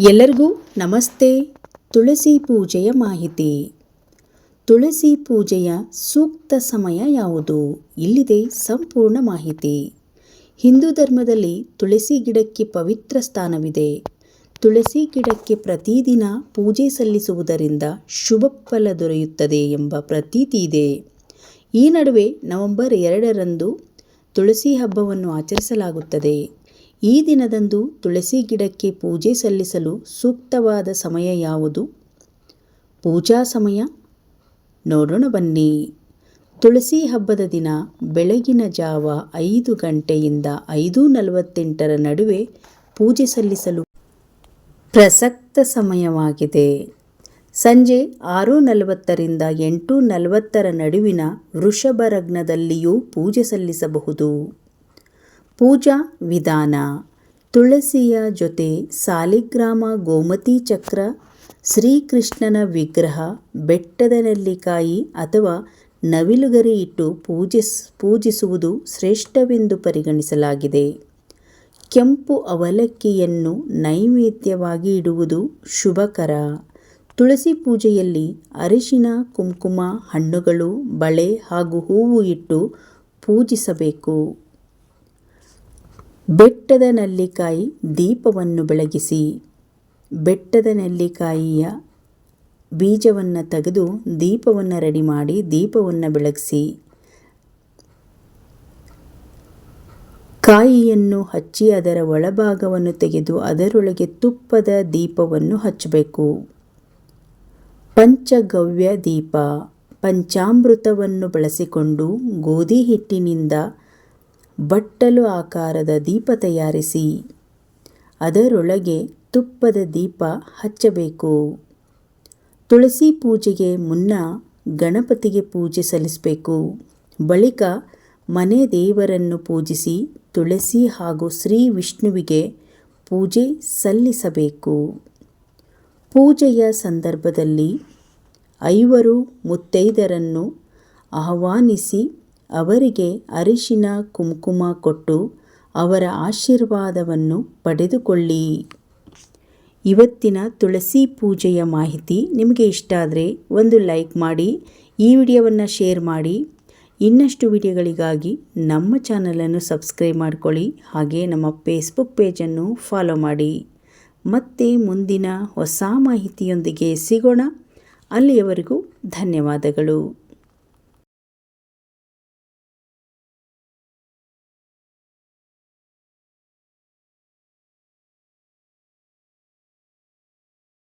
ಎಲ್ಲರಿಗೂ ನಮಸ್ತೆ. ತುಳಸಿ ಪೂಜೆಯ ಮಾಹಿತಿ. ತುಳಸಿ ಪೂಜೆಯ ಸೂಕ್ತ ಸಮಯ ಯಾವುದು? ಇಲ್ಲಿದೆ ಸಂಪೂರ್ಣ ಮಾಹಿತಿ. ಹಿಂದೂ ಧರ್ಮದಲ್ಲಿ ತುಳಸಿ ಗಿಡಕ್ಕೆ ಪವಿತ್ರ ಸ್ಥಾನವಿದೆ. ತುಳಸಿ ಗಿಡಕ್ಕೆ ಪ್ರತಿದಿನ ಪೂಜೆ ಸಲ್ಲಿಸುವುದರಿಂದ ಶುಭ ಫಲ ದೊರೆಯುತ್ತದೆ ಎಂಬ ಪ್ರತೀತಿ ಇದೆ. ಈ ನಡುವೆ ನವೆಂಬರ್ ಎರಡರಂದು ತುಳಸಿ ಹಬ್ಬವನ್ನು ಆಚರಿಸಲಾಗುತ್ತದೆ. ಈ ದಿನದಂದು ತುಳಸಿ ಗಿಡಕ್ಕೆ ಪೂಜೆ ಸಲ್ಲಿಸಲು ಸೂಕ್ತವಾದ ಸಮಯ ಯಾವುದು? ಪೂಜಾ ಸಮಯ? ನೋಡೋಣ ಬನ್ನಿ. ತುಳಸಿ ಹಬ್ಬದ ದಿನ ಬೆಳಗಿನ ಜಾವ ಐದು ಗಂಟೆಯಿಂದ ಐದು ನಲವತ್ತೆಂಟರ ನಡುವೆ ಪೂಜೆ ಸಲ್ಲಿಸಲು ಪ್ರಸಕ್ತ ಸಮಯವಾಗಿದೆ. ಸಂಜೆ ಆರು ನಲವತ್ತರಿಂದ ಎಂಟು ನಲವತ್ತರ ನಡುವಿನ ವೃಷಭರಗ್ನದಲ್ಲಿಯೂ ಪೂಜೆ ಸಲ್ಲಿಸಬಹುದು. ಪೂಜಾ ವಿಧಾನ. ತುಳಸಿಯ ಜೊತೆ ಸಾಲಿಗ್ರಾಮ ಗೋಮತಿ ಚಕ್ರ, ಶ್ರೀಕೃಷ್ಣನ ವಿಗ್ರಹ, ಬೆಟ್ಟದ ನೆಲ್ಲಿಕಾಯಿ ಅಥವಾ ನವಿಲುಗರಿ ಇಟ್ಟು ಪೂಜಿಸ್ ಪೂಜಿಸುವುದು ಶ್ರೇಷ್ಠವೆಂದು ಪರಿಗಣಿಸಲಾಗಿದೆ. ಕೆಂಪು ಅವಲಕ್ಕಿಯನ್ನು ನೈವೇದ್ಯವಾಗಿ ಇಡುವುದು ಶುಭಕರ. ತುಳಸಿ ಪೂಜೆಯಲ್ಲಿ ಅರಿಶಿನ, ಕುಂಕುಮ, ಹಣ್ಣುಗಳು, ಬಳೆ ಹಾಗೂ ಹೂವು ಇಟ್ಟು ಪೂಜಿಸಬೇಕು. ಬೆಟ್ಟದ ನೆಲ್ಲಿಕಾಯಿ ದೀಪವನ್ನು ಬೆಳಗಿಸಿ. ಬೆಟ್ಟದ ನೆಲ್ಲಿಕಾಯಿಯ ಬೀಜವನ್ನು ತೆಗೆದು ದೀಪವನ್ನು ರೆಡಿ ಮಾಡಿ ದೀಪವನ್ನು ಬೆಳಗಿಸಿ. ಕಾಯಿಯನ್ನು ಹಚ್ಚಿ ಅದರ ಒಳಭಾಗವನ್ನು ತೆಗೆದು ಅದರೊಳಗೆ ತುಪ್ಪದ ದೀಪವನ್ನು ಹಚ್ಚಬೇಕು. ಪಂಚಗವ್ಯ ದೀಪ. ಪಂಚಾಮೃತವನ್ನು ಬಳಸಿಕೊಂಡು ಗೋಧಿ ಹಿಟ್ಟಿನಿಂದ ಬಟ್ಟಲು ಆಕಾರದ ದೀಪ ತಯಾರಿಸಿ, ಅದರೊಳಗೆ ತುಪ್ಪದ ದೀಪ ಹಚ್ಚಬೇಕು. ತುಳಸಿ ಪೂಜೆಗೆ ಮುನ್ನ ಗಣಪತಿಗೆ ಪೂಜೆ ಸಲ್ಲಿಸಬೇಕು. ಬಳಿಕ ಮನೆ ದೇವರನ್ನು ಪೂಜಿಸಿ ತುಳಸಿ ಹಾಗೂ ಶ್ರೀ ವಿಷ್ಣುವಿಗೆ ಪೂಜೆ ಸಲ್ಲಿಸಬೇಕು. ಪೂಜೆಯ ಸಂದರ್ಭದಲ್ಲಿ ಐವರು ಮುತ್ತೈದರನ್ನು ಆಹ್ವಾನಿಸಿ ಅವರಿಗೆ ಅರಿಶಿನ ಕುಂಕುಮ ಕೊಟ್ಟು ಅವರ ಆಶೀರ್ವಾದವನ್ನು ಪಡೆದುಕೊಳ್ಳಿ. ಇವತ್ತಿನ ತುಳಸಿ ಪೂಜೆಯ ಮಾಹಿತಿ ನಿಮಗೆ ಇಷ್ಟ ಆದರೆ ಒಂದು ಲೈಕ್ ಮಾಡಿ, ಈ ವಿಡಿಯೋವನ್ನು ಶೇರ್ ಮಾಡಿ. ಇನ್ನಷ್ಟು ವಿಡಿಯೋಗಳಿಗಾಗಿ ನಮ್ಮ ಚಾನಲನ್ನು ಸಬ್ಸ್ಕ್ರೈಬ್ ಮಾಡ್ಕೊಳ್ಳಿ, ಹಾಗೆ ನಮ್ಮ ಫೇಸ್ಬುಕ್ ಪೇಜನ್ನು ಫಾಲೋ ಮಾಡಿ. ಮತ್ತೆ ಮುಂದಿನ ಹೊಸ ಮಾಹಿತಿಯೊಂದಿಗೆ ಸಿಗೋಣ. ಅಲ್ಲಿಯವರೆಗೂ ಧನ್ಯವಾದಗಳು.